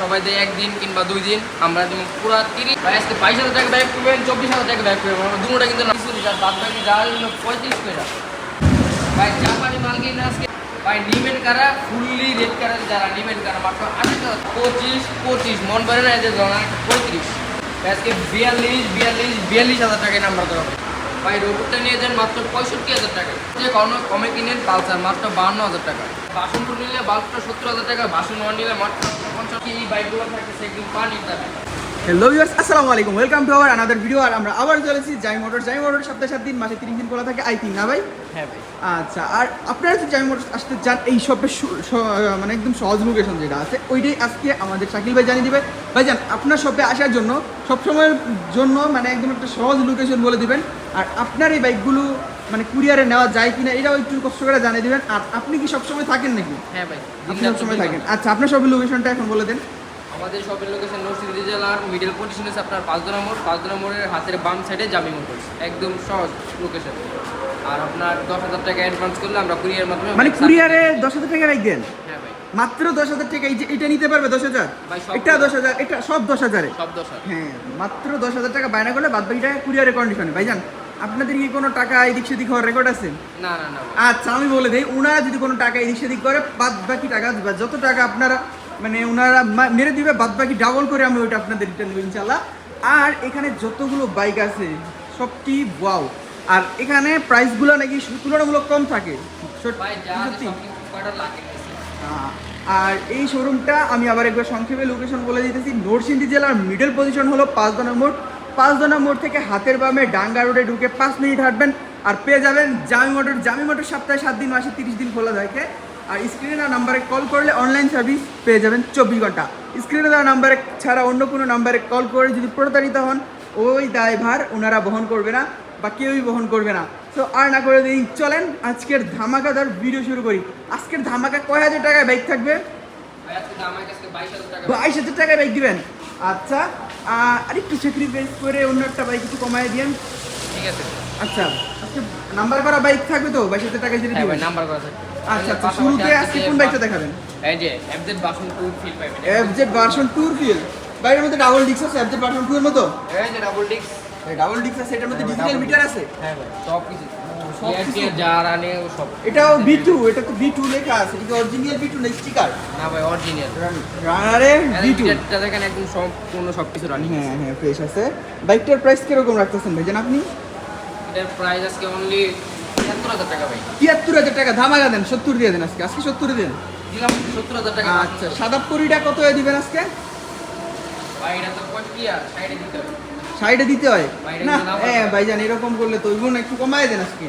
সবাই দেয় একদিন কিংবা দুই দিন। আমরা যেমন পুরো তিরিশ ভাই, আজকে বাইশ হাজার টাকা ব্যাগ করবেন, চব্বিশ হাজার টাকা ব্যাগ করবেন। আমরা দুটোটা কিন্তু না আর বাদ বাকি যা হলো পঁয়ত্রিশ করে ভাই, জাপানি মাল কিনে আজকে ভাই নিমেন কারা? ফুললি রেড কারা যারা নিমেন কারা? মাত্র আঠাশ হাজার পঁচিশ পঁচিশ। মন করে না এদের পঁয়ত্রিশ। আজকে বিয়াল্লিশ বিয়াল্লিশ বিয়াল্লিশ হাজার টাকায় নাম্বার দেওয়া ভাই রোবটটা নিয়ে যান মাত্র পঁয়ষট্টি হাজার টাকা। যে কোনো কমে কিনেন পালসার মাত্র বাহান্ন হাজার টাকা। বাসন টু নিলে বাল্বটা সত্তর হাজার টাকা বাসন ওয়ান নিলে মাত্র পঞ্চাশ। এই বাইকগুলো থাকে সেগুলো পানির দামে হ্যালো ভিউয়ার্স আসসালামু আলাইকুম। Welcome to our another video আর আমরা আবার চলে এসেছি জাই মোটর জাই মোটর সপ্তাহে সাত দিন মাসে তিরিশ দিন খোলা থাকে আই থিঙ্ক না ভাই? হ্যাঁ ভাই। আচ্ছা আর আপনারা যদি জাই মোটর আসতে চান এই শপের মানে একদম সহজ লোকেশন যেটা আছে ওইটাই আজকে আমাদের শাকিল ভাই জানিয়ে দিবে। ভাইজান আপনার শপে আসার জন্য সবসময়ের জন্য মানে একদম একটা সহজ লোকেশন বলে দিবেন। আর আপনার এই বাইকগুলো মানে কুরিয়ারে নেওয়া যায় কিনা এটাও একটু কষ্ট করে জানিয়ে দেবেন। আর আপনি কি সবসময় থাকেন নাকি? হ্যাঁ ভাই আপনি সবসময় থাকেন। আচ্ছা আপনার শপের লোকেশনটা এখন বলে দেন। আমাদের শপের লোকেশন নরসিংদী জেলার মিডল পজিশন আছে আপনার পাঁচদোনা মোড়। পাঁচদোনা মোড়ের হাতের বাম সাইডে জামি মোটরস একদম সহজ লোকেশন আর আপনার দশ হাজার টাকা অ্যাডভান্স করলে আমরা কুরিয়ার মাধ্যমে মানে কুরিয়ারে দশ হাজার টাকা দেন? হ্যাঁ ভাই। মাত্র দশ হাজার টাকা এই যে এটা নিতে পারবে দশ হাজার? এটা দশ হাজার এটা সব দশ হাজারে? সব দশ হাজার। হ্যাঁ মাত্র দশ হাজার টাকা বায়না করলে বাদ বাকি টাকা কুরিয়ারের কন্ডিশনে ভাইজান আপনাদের কি কোনো টাকা এদিক সেদিক হওয়ার রেকর্ড আছে? না না না আচ্ছা আমি বলে দিই ওনারা যদি কোনো টাকা এদিক সেদিক করে বাদ বাকি টাকা বা যত টাকা আপনারা মানে ওনারা মেরে দিবে বাদ বাকি ডাবল করে আমি ওইটা আপনাদের রিটার্ন দেবো ইনশাল্লাহ আর এখানে যতগুলো বাইক আছে সবটি ওয়াও আর এখানে প্রাইসগুলো নাকি তুলনামূলক কম থাকে। সত্যি- আর এই শোরুমটা আমি আবার একবার সংক্ষেপে লোকেশন বলে দিতেছি। নরসিংদী জেলার মিডল পজিশন হলো পাঁচদনা মোড় পাঁচদনা মোড় থেকে হাতের বামে ডাঙ্গা রোডে ঢুকে পাঁচ মিনিট হাঁটবেন আর পেয়ে যাবেন জামি মোটর। জামি মোটর সপ্তাহে সাত দিন মাসে তিরিশ দিন খোলা থাকে। আর স্ক্রিনে দেওয়া নাম্বারে কল করলে অনলাইন সার্ভিস পেয়ে যাবেন চব্বিশ ঘণ্টা। স্ক্রিনে দেওয়া নাম্বারে ছাড়া অন্য কোনো নাম্বারে কল করে যদি প্রতারিত হন ওই দায়ভার ওনারা বহন করবে না বা কেউই বহন করবে না। তো আর না করে দিন চলেন আজকের ধামাকাদার ভিডিও শুরু করি। আজকের ধামাকা কয় হাজার টাকায় বাইক থাকবে? বাইশ হাজার টাকায় বাইক দিবেন। আচ্ছা আর একটু স্যাক্রিফাইস করে অন্য একটা বাইক একটু কমায় দিয়েন। ঠিক আছে। আচ্ছা আজকে নাম্বার করা বাইক থাকবে তো? বাইশ হাজার টাকায় যেটা হ্যাঁ দিবেন। নাম্বার করা থাকে আচ্ছা আচ্ছা শুরুতে আজকে কোন বাইকটা দেখাবেন? এই যে এফজেড বাসন টু ফিল পাইবেন। এফ জেড ভার্সন টুর ফিল বাইরের মধ্যে ডাবল ডিক্স আছে এফ জেড ভার্সন টু এর মতো? এই যে ডাবল ডিস্ক ডাবল ডিক্স আছে এটার মধ্যে ডিজিটাল মিটার আছে? হ্যাঁ ভাই সব কিছু সব সব কিছু? কিছু যা রানে ও সব। এটাও বি এটা তো বি লেখা আছে এটা অরিজিনাল বি না স্টিকার না ভাই অরিজিনাল রানারে বি এটা দেখেন একদম সম্পূর্ণ সব রানিং হ্যাঁ হ্যাঁ ফ্রেশ আছে। বাইকটার প্রাইস কীরকম রাখতেছেন ভাইজান আপনি? এটার প্রাইস আজকে অনলি তিয়াত্তর হাজার টাকা ভাই। তিয়াত্তর হাজার টাকা ধামাকা দেন সত্তর দিয়ে দেন আজকে আজকে সত্তর দেন। দিলাম সত্তর হাজার টাকা। আচ্ছা কত দিবেন আজকে? ভাই এটা তো পঁয়ত্রিশ সাইডে দিতে হবে। সাইডে দিতে হয়? না না হ্যাঁ ভাইজান এরকম করলে তো ওইগুলো একটু কমায় দেন আজকে।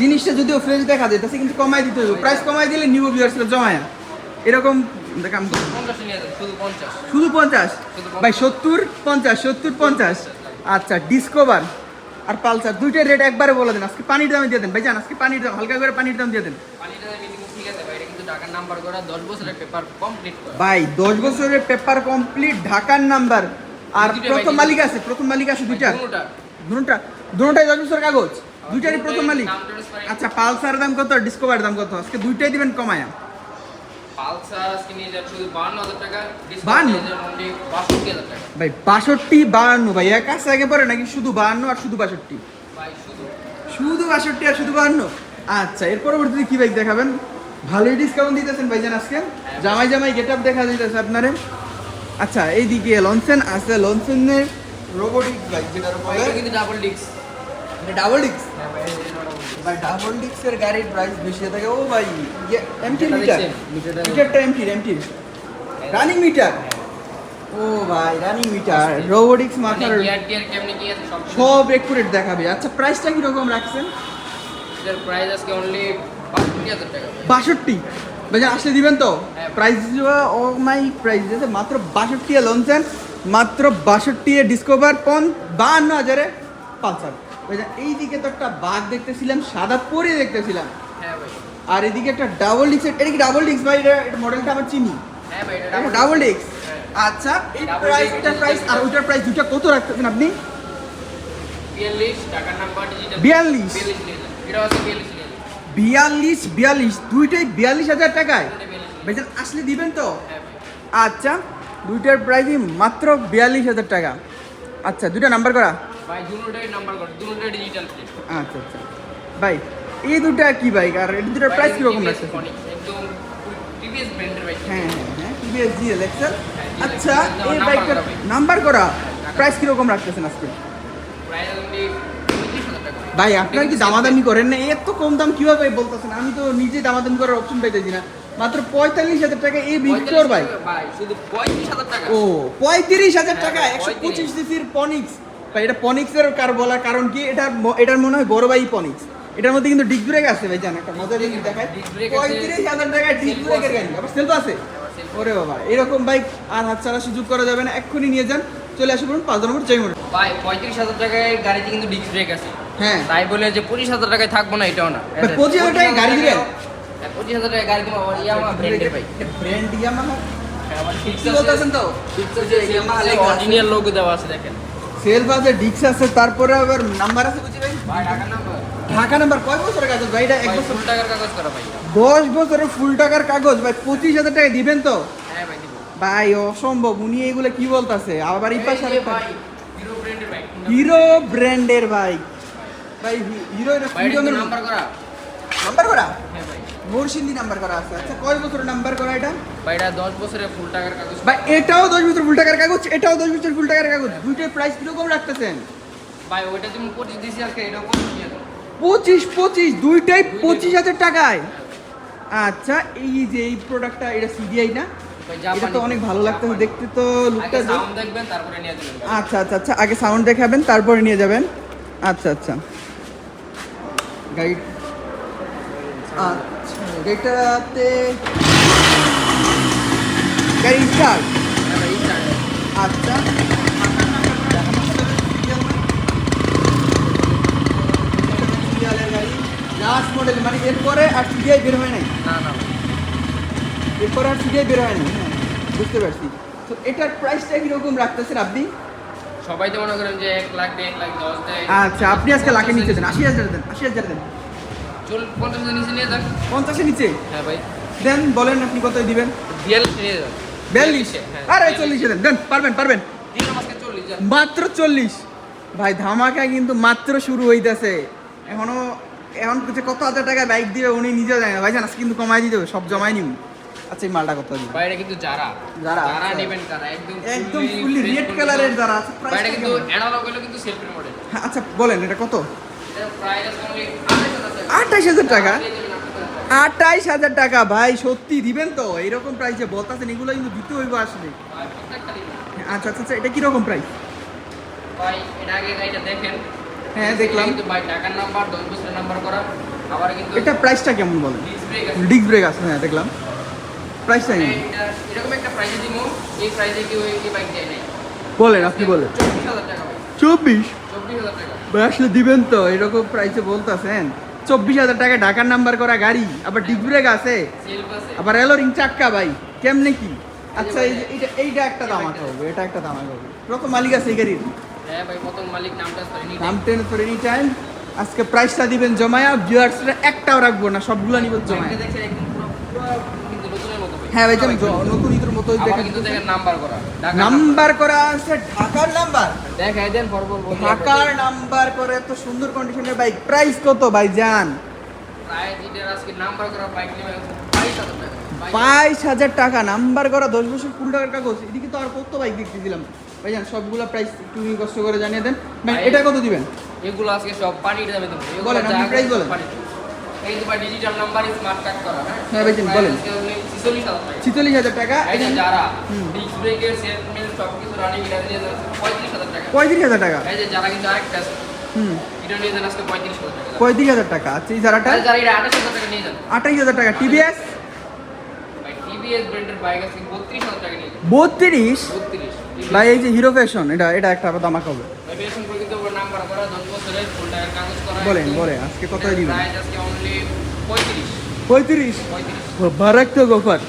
জিনিসটা যদিও ফ্রেশ দেখা যায় তাছে কিন্তু কমায় দিতে হবে। প্রাইস কমাই দিলে নিউ ভিউয়ার্সরা জমায় এরকম কাম পঞ্চাশ শুধু পঞ্চাশ। শুধু পঞ্চাশ? শুধু ভাই সত্তর পঞ্চাশ সত্তর পঞ্চাশ। আচ্ছা ডিসকভার আর পালসার দুইটার রেট একবারে বলে দেন। আজকে পানির দামে দিয়ে দেন। ভাই জান আজকে পানির দাম হালকা করে পানির দাম দিয়ে দেন। ভাই দশ বছরের পেপার কমপ্লিট ঢাকার নাম্বার আর প্রথম মালিক আছে প্রথম মালিক আছে দুইটা। দুটা দুটাই দশ বছর কাগজ। দুইটারই প্রথম মালিক। আচ্ছা পালসার দাম কত? ডিসকভার দাম কত? আজকে দুইটাই দিবেন কমায়া। পালসার আজকে নিয়ে যাচ্ছে শুধু বান্ন হাজার টাকা বাষট্টি টাকা। ভাই বাষট্টি বাহান্ন ভাই এক কাছে আগে পরে নাকি শুধু বাহান্ন আর শুধু বাষট্টি? ভাই শুধু। শুধু বাষট্টি আর শুধু বাহান্ন আচ্ছা এর পরবর্তীতে কি বাইক দেখাবেন? ভালোই ডিসকাউন্ট দিতেছেন ভাইজান আজকে। জামাই জামাই গেট আপ দেখা দিতেছে আপনারে। আচ্ছা এইদিকে লনসেন আছে। লনসেনের রোবোটিক বাইক যেটার বলে কিন্তু ডাবল ডিস্ক ডাবল ডিক্স হ্যাঁ ভাই ডাবল ডিক্সের গাড়ির প্রাইস বেশি হয়ে থাকে। ও ভাই এমটি মিটারটা মিটার মিটারটা এমটি এমটি রানিং মিটার ও ভাই রানিং মিটার রোবোটিক্স মানে মাথার সব একুরেট দেখাবে। আচ্ছা প্রাইসটা কীরকম রাখছেন? এটার প্রাইস আজকে অনলি বাষট্টি ভাইজান আসলে দিবেন তো? হ্যাঁ। প্রাইস ও মাই প্রাইস দিয়েছে মাত্র বাষট্টি লঞ্চেন। মাত্র বাষট্টি ডিসকভার পন বাহান্ন হাজারে পালসার। ভাইজান এই দিকে তো একটা বাঘ দেখতেছিলাম সাদা পরে দেখতেছিলাম। হ্যাঁ ভাই। আর এদিকে একটা ডাবল ডিক্স এটা কি ডাবল ডিক্স ভাই? এটা মডেলটা আমার চিনি। হ্যাঁ ভাই এটা এটা ডাবল ডিক্স হ্যাঁ। আচ্ছা এই Double প্রাইস আর ওইটার প্রাইস দুটো কত রাখতেছেন আপনি? বিয়াল্লিশ টাকার নাম্বার ডিজিটাল বিয়াল্লিশ? বিয়াল্লিশ এটা দুইটাই বিয়াল্লিশ হাজার টাকায়। ভাইজান আসলে দিবেন তো? হ্যাঁ আচ্ছা দুইটার প্রাইসই মাত্র বিয়াল্লিশ হাজার টাকা। আচ্ছা দুইটা নাম্বার করা। ভাই দুটোটাই নাম্বার করে দুটোটাই ডিজিটাল প্লেট আচ্ছা আচ্ছা। ভাই এই দুটা কি বাইক আর এই দুটার প্রাইস একদম টিভিএস ব্র্যান্ডের বাইক হ্যাঁ হ্যাঁ হ্যাঁ টিভিএস জিএল এক্সেল আচ্ছা এই বাইকটার নাম্বার করা প্রাইস কীরকম রাখতেছেন আজকে? প্রাইস পঁয়ত্রিশ ভাই আপনার কি দামাদামি করেন না? এত কম দাম কীভাবে বলতেছেন? আমি তো নিজে দামাদামি করার অপশন পাইতেছি না। মাত্র পঁয়তাল্লিশ হাজার টাকা এই ভিক্টর ভাই। ভাই পঁয়ত্রিশ হাজার টাকা। ও পঁয়ত্রিশ হাজার হ্যাঁ, টাকা একশো পঁচিশ সিসির পনিক্স ভাই এটা পনিক্সের কার বলার কারণ কি? এটার ম- এটার মনে হয় বড় ভাই পনিক্স। এটার মধ্যে কিন্তু ডিক ব্রেক আছে ভাই জান একটা মজার জিনিস দেখায়। পঁয়ত্রিশ হাজার টাকায় ডিক ব্রেকের। গাড়ি। আবার সেলফ আছে? ওরে বাবা এরকম বাইক আর হাত ছাড়া সুযোগ করা যাবে না। এক্ষুনি নিয়ে যান চলে আসে পড়ুন পাঁচ নম্বর জয় মোটর ভাই পঁয়ত্রিশ হাজার টাকায় গাড়িতে কিন্তু ডিস্ক ব্রেক আছে। হ্যাঁ। তাই বলে যে পঁচিশ হাজার টাকায় থাকব না এটাও না। ভাই, 25,000 টাকায় গাড়ি দিবেন? হ্যাঁ, পঁচিশ হাজার টাকায় গাড়ি দিব আবার ইয়ামা ব্র্যান্ডের ভাই। ব্র্যান্ড আবার ঠিক কি বলতেছেন তো। অরিজিনাল লোগো দেওয়া আছে দেখেন। সেলফ আছে ডিক্স আছে তারপরে আবার নাম্বার আছে বুঝি ভাই? ভাই টাকার নাম্বার। ঢাকা নাম্বার কয় বছরের কাগজ ভাই? এটা এক বছর টাকার কাগজ করা ভাই। দশ বছরের ফুল টাকার কাগজ ভাই পঁচিশ হাজার টাকা দিবেন তো? হ্যাঁ ভাই দিব। ভাই অসম্ভব উনি এগুলো কি বলতাছে? আবার যে আরেকটা- ভাই হিরো ব্র্যান্ডের ভাই হিরো ব্র্যান্ডের বাইক ভাই হিরো ভাই নাম্বার করা? নাম্বার করা? নাম্বার করা আছে। আচ্ছা কয় বছরের নাম্বার করা এটা? ভাই এটা দশ বছরের ফুল টাকার কাগজ। ভাই এটাও দশ বছর ফুল টাকার কাগজ এটাও দশ বছর ফুল টাকার কাগজ। দুইটার প্রাইস কীরকম রাখতেছেন? ভাই ওইটা তুমি দিছি আজকে দুইটাই টাকায়। আচ্ছা এই যে এই প্রোডাক্টটা এটা সিডিআই না? এটা তো অনেক ভালো লাগতেছে। দেখতে তো লুকটা সাউন্ড দেখবেন তারপরে নিয়ে যাবেন। আচ্ছা আচ্ছা আচ্ছা আগে সাউন্ড দেখাবেন তারপরে নিয়ে যাবেন। আচ্ছা আচ্ছা। গাইড গাড়িটাতে গাড়ি স্টার্ট। আচ্ছা। লাস্ট মডেল মানে এরপরে আর সিডিআই বের হয় নাই? না না। এরপরে আর সিডিআই বের হয় নাই? হ্যাঁ বুঝতে পারছি। তো এটার প্রাইসটা কীরকম রাখতেছেন আপনি? সবাই তো মনে করেন যে এক লাখ এক লাখ দশ দেয় আচ্ছা আপনি আজকে লাখের নিচে দেন আশি হাজার দেন আশি হাজার দেন। চল পঞ্চাশ নিচে নিয়ে যান। পঞ্চাশের নিচে? হ্যাঁ ভাই। দেন বলেন আপনি কত দিবেন? বিয়াল্লিশ নিয়ে যান। বিয়াল্লিশ? হ্যাঁ, আরে চল্লিশে দেন। দেন পারবেন পারবেন। মাত্র চল্লিশ। ভাই ধামাকা কিন্তু মাত্র শুরু হইতেছে। এখনও এখন কিছু কত হাজার টাকা বাইক দিবে উনি নিজেও জানে না। ভাই জানাস কিন্তু কমাই দিতে হবে সব জমাই নিব। আচ্ছা এই মালটা কত দিবে বাইরে কিন্তু যারা। যারা, যারা আচ্ছা। নেবেন তারা একদম একদম ফুললি রেড কালারের যারা আছে বাইরে প্রাইসটা কিন্তু অ্যানালগ হলো কিন্তু সেলফি মডেল আচ্ছা বলেন এটা কত? এটা প্রাইস আছে only 28,000 টাকা। আঠাইশ হাজার টাকা। আঠাইশ হাজার টাকা ভাই সত্যি দিবেন তো? এরকম প্রাইসে বলতেছেন এগুলো কিন্তু দিতে হইব আসলে। আচ্ছা আচ্ছা আচ্ছা এটা কীরকম প্রাইস ভাই এর আগে গাড়িটা দেখেন। হ্যাঁ, দেখলাম। কিন্তু ভাই টাকার নাম্বার দশ বছরের নাম্বার করা। আবার কিন্তু এটা প্রাইসটা কেমন বলেন? ডিস্ক ব্রেক আছে। হ্যাঁ দেখলাম। প্রাইসটা কেমন? এরকম একটা প্রাইসে দিব এই প্রাইসে কেউ এই বাইক দেয় নাই। বলেন আপনি বলেন। চব্বিশ হাজার টাকা ভাই। চব্বিশ? চব্বিশ হাজার টাকা। ভাই আসলে দিবেন তো এরকম প্রাইসে বলতেছেন। চব্বিশ হাজার টাকা ঢাকার নাম্বার করা গাড়ি আবার ডিগ্রেক আছে আবার এলোরিং চাক্কা ভাই কেমনে কি? আচ্ছা এই যে এইটা এইটা একটা দামাক হবে এটা একটা দামাক হবে প্রথম মালিক আছে এই গাড়ির? হ্যাঁ ভাই প্রথম মালিক নামটা নাম এনি টাইম আজকে প্রাইসটা দিবেন জমায়া ভিউয়ার্সরা একটাও রাখব না সবগুলো নিব জমায়া। হ্যাঁ ভাই পুরো যেমন নতুন ঈদের মতো আবার দেখা কিন্তু দেখেন নাম্বার করা। নাম্বার করা আছে ঢাকার নাম্বার। দেখাই দেন পরপর বলতে ঢাকার নাম্বার করে এত সুন্দর কন্ডিশনের বাইক প্রাইস কত ভাই জান বাইশ হাজার টাকা। নাম্বার করা দশ বছর ফুল টাকার কাগজ। এদিকে তো আর কত বাইক দেখতেছিলাম। ভাইজান সবগুলো প্রাইস একটু কষ্ট করে জানিয়ে দেন। ভাই ভাই- এটা কত দিবেন? এগুলো আজকে সব পানির দামে দেবো। বলেন, আপনি সব বলেন। এই ডিজিটাল নাম্বার স্মার্ট কার্ড করা হ্যাঁ? হ্যাঁ ভাইজান, প্রায় বলেন। আজকে 46,000 টাকা। যারা। ডিস্ক ব্রেকের সব কিছু রানিং এটা নিয়ে যাচ্ছে পঁয়ত্রিশ হাজার টাকা। পঁয়ত্রিশ হাজার টাকা। এই যে যারা কিন্তু আরেকটা হুম। এটা নিয়ে যান আজকে পঁয়ত্রিশ হাজার টাকা। পঁয়ত্রিশ হাজার টাকা। আচ্ছা এই যারাটা? যারা এটা আঠাশ হাজার টাকা নিয়ে যান। আঠাইশ হাজার টাকা। টিভিএস ভাই ব্র্যান্ডের বাইক আছে টাকা নিয়ে ভাই এই যে হিরো ফ্যাশন এটা এটা একটা দামাক হবে। কিন্তু নাম্বার করা দশ ফুল টাকার কাগজ করা বলেন। বলেন আজকে কত দিবেন? প্রাইস আজকে অনলি পঁয়ত্রিশ। পঁয়ত্রিশ? পঁয়ত্রিশ। বারাক তো গোফার।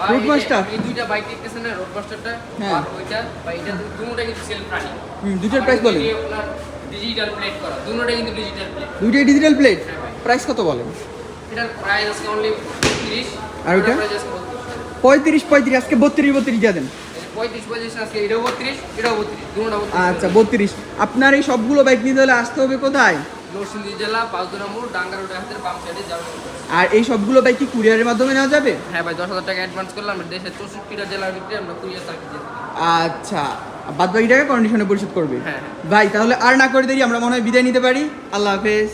রোড এই যে মাস্টার এই দুইটা বাইক দেখতেছেন না রোড মাস্টারটা হ্যাঁ। আর ওইটা বা এটা দুটোটা কিন্তু হুম, বলেন। ডিজিটাল প্লেট করা দুটোটা কিন্তু ডিজিটাল প্লেট দুইটাই ডিজিটাল প্লেট হ্যাঁ প্রাইস কত বলেন? এটার প্রাইস আজকে অনলি 30 আর আজকে 32 পঁয়ত্রিশ পঁয়ত্রিশ আজকে বত্রিশ বত্রিশ দিয়ে দেন। আচ্ছা বত্রিশ। আপনার এই সবগুলো বাইক নিতে হলে আসতে হবে কোথায়? নরসিংদী জেলা মোড় ডাঙ্গা রোডের হাতের বাম সাইডে যাবে আর এই সবগুলো বাইক কি কুরিয়ারের মাধ্যমে নেওয়া যাবে? হ্যাঁ ভাই দশ হাজার টাকা অ্যাডভান্স আমরা দেশের চৌষট্টিটা জেলার ভিতরে আমরা সার্ভিস আচ্ছা বাদ বাকি টাকা কন্ডিশনে পরিশোধ করবে? হ্যাঁ হ্যাঁ। ভাই তাহলে আর না করে দেরি আমরা মনে হয় বিদায় নিতে পারি। আল্লাহ হাফেজ।